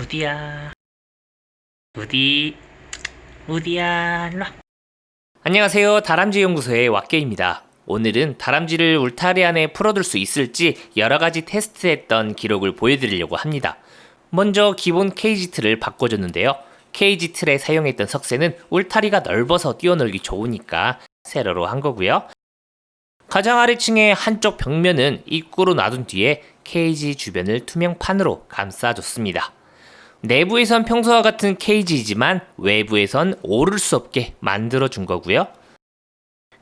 우디야. 우디. 우디야 일로 와. 안녕하세요. 다람쥐 연구소의 왁계입니다. 오늘은 다람쥐를 울타리 안에 풀어둘 수 있을지 여러가지 테스트했던 기록을 보여드리려고 합니다. 먼저 기본 케이지 틀을 바꿔줬는데요. 케이지 틀에 사용했던 석쇠는 울타리가 넓어서 뛰어놀기 좋으니까 세로로 한 거고요. 가장 아래층의 한쪽 벽면은 입구로 놔둔 뒤에 케이지 주변을 투명판으로 감싸줬습니다. 내부에선 평소와 같은 케이지이지만 외부에선 오를 수 없게 만들어 준 거고요.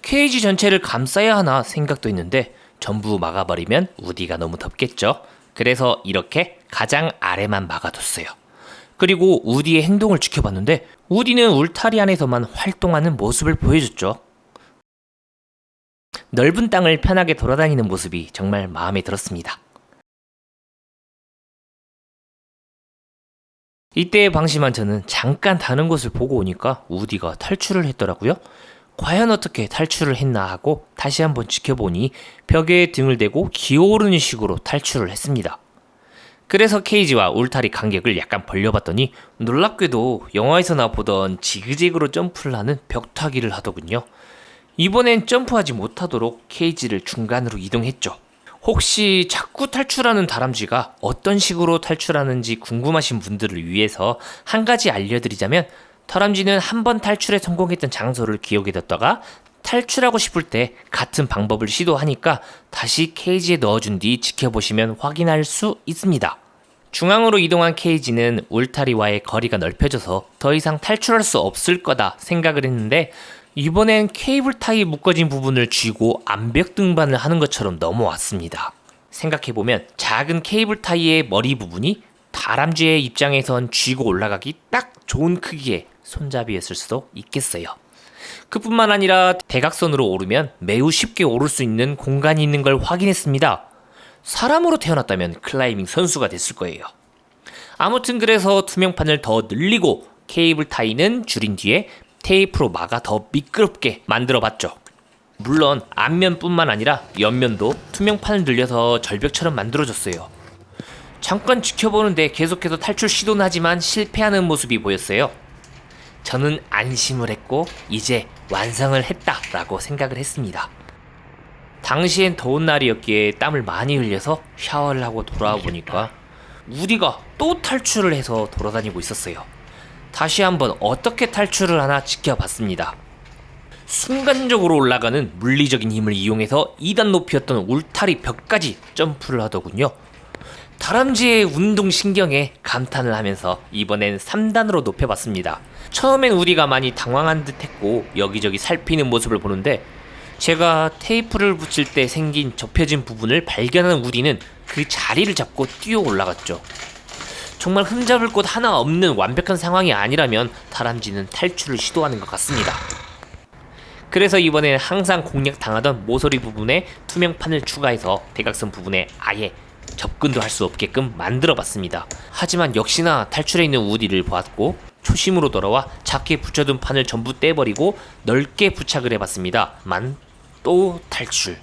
케이지 전체를 감싸야 하나 생각도 했는데 전부 막아버리면 우디가 너무 덥겠죠. 그래서 이렇게 가장 아래만 막아뒀어요. 그리고 우디의 행동을 지켜봤는데 우디는 울타리 안에서만 활동하는 모습을 보여줬죠. 넓은 땅을 편하게 돌아다니는 모습이 정말 마음에 들었습니다. 이때 방심한 저는 잠깐 다른 곳을 보고 오니까 우디가 탈출을 했더라고요. 과연 어떻게 탈출을 했나 하고 다시 한번 지켜보니 벽에 등을 대고 기어오르는 식으로 탈출을 했습니다. 그래서 케이지와 울타리 간격을 약간 벌려봤더니 놀랍게도 영화에서나 보던 지그재그로 점프를 하는 벽타기를 하더군요. 이번엔 점프하지 못하도록 케이지를 중간으로 이동했죠. 혹시 자꾸 탈출하는 다람쥐가 어떤 식으로 탈출하는지 궁금하신 분들을 위해서 한 가지 알려드리자면 다람쥐는 한 번 탈출에 성공했던 장소를 기억에 뒀다가 탈출하고 싶을 때 같은 방법을 시도하니까 다시 케이지에 넣어준 뒤 지켜보시면 확인할 수 있습니다. 중앙으로 이동한 케이지는 울타리와의 거리가 넓혀져서 더 이상 탈출할 수 없을 거다 생각을 했는데 이번엔 케이블 타이 묶어진 부분을 쥐고 암벽 등반을 하는 것처럼 넘어왔습니다. 생각해보면 작은 케이블 타이의 머리 부분이 다람쥐의 입장에선 쥐고 올라가기 딱 좋은 크기의 손잡이였을 수도 있겠어요. 그뿐만 아니라 대각선으로 오르면 매우 쉽게 오를 수 있는 공간이 있는 걸 확인했습니다. 사람으로 태어났다면 클라이밍 선수가 됐을 거예요. 아무튼 그래서 투명판을 더 늘리고 케이블 타이는 줄인 뒤에 테이프로 막아 더 미끄럽게 만들어 봤죠. 물론 앞면뿐만 아니라 옆면도 투명판을 늘려서 절벽처럼 만들어줬어요. 잠깐 지켜보는데 계속해서 탈출 시도는 하지만 실패하는 모습이 보였어요. 저는 안심을 했고 이제 완성을 했다라고 생각을 했습니다. 당시엔 더운 날이었기에 땀을 많이 흘려서 샤워를 하고 돌아와 보니까 우디가 또 탈출을 해서 돌아다니고 있었어요. 다시 한번 어떻게 탈출을 하나 지켜봤습니다. 순간적으로 올라가는 물리적인 힘을 이용해서 2단 높이였던 울타리 벽까지 점프를 하더군요. 다람쥐의 운동 신경에 감탄을 하면서 이번엔 3단으로 높여봤습니다. 처음엔 우리가 많이 당황한 듯 했고 여기저기 살피는 모습을 보는데 제가 테이프를 붙일 때 생긴 접혀진 부분을 발견한 우디는 그 자리를 잡고 뛰어 올라갔죠. 정말 흠잡을 곳 하나 없는 완벽한 상황이 아니라면 다람쥐는 탈출을 시도하는 것 같습니다. 그래서 이번엔 항상 공략 당하던 모서리 부분에 투명판을 추가해서 대각선 부분에 아예 접근도 할 수 없게끔 만들어 봤습니다. 하지만 역시나 탈출해 있는 우디를 보았고 초심으로 돌아와 작게 붙여둔 판을 전부 떼버리고 넓게 부착을 해봤습니다. 만 또 탈출.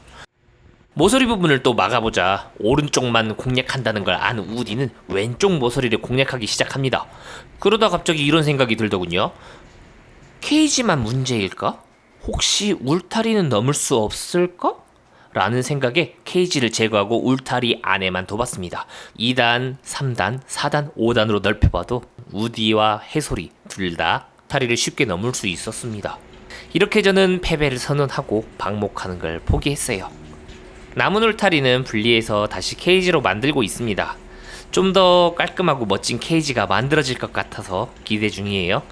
모서리 부분을 또 막아보자 오른쪽만 공략한다는 걸 안 우디는 왼쪽 모서리를 공략하기 시작합니다. 그러다 갑자기 이런 생각이 들더군요. 케이지만 문제일까? 혹시 울타리는 넘을 수 없을까? 라는 생각에 케이지를 제거하고 울타리 안에만 둬봤습니다. 2단, 3단, 4단, 5단으로 넓혀봐도 우디와 해솔이 둘다 다리를 쉽게 넘을 수 있었습니다. 이렇게 저는 패배를 선언하고 방목하는 걸 포기했어요. 남은 울타리는 분리해서 다시 케이지로 만들고 있습니다. 좀 더 깔끔하고 멋진 케이지가 만들어질 것 같아서 기대 중이에요.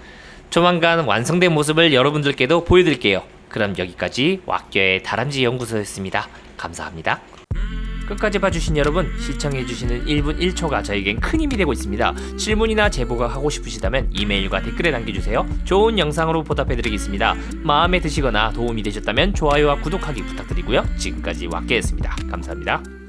조만간 완성된 모습을 여러분들께도 보여드릴게요. 그럼 여기까지 왁겨의 다람쥐 연구소였습니다. 감사합니다. 끝까지 봐주신 여러분 시청해주시는 1분 1초가 저에겐 큰 힘이 되고 있습니다. 질문이나 제보가 하고 싶으시다면 이메일과 댓글에 남겨주세요. 좋은 영상으로 보답해드리겠습니다. 마음에 드시거나 도움이 되셨다면 좋아요와 구독하기 부탁드리고요. 지금까지 왁개였습니다. 감사합니다.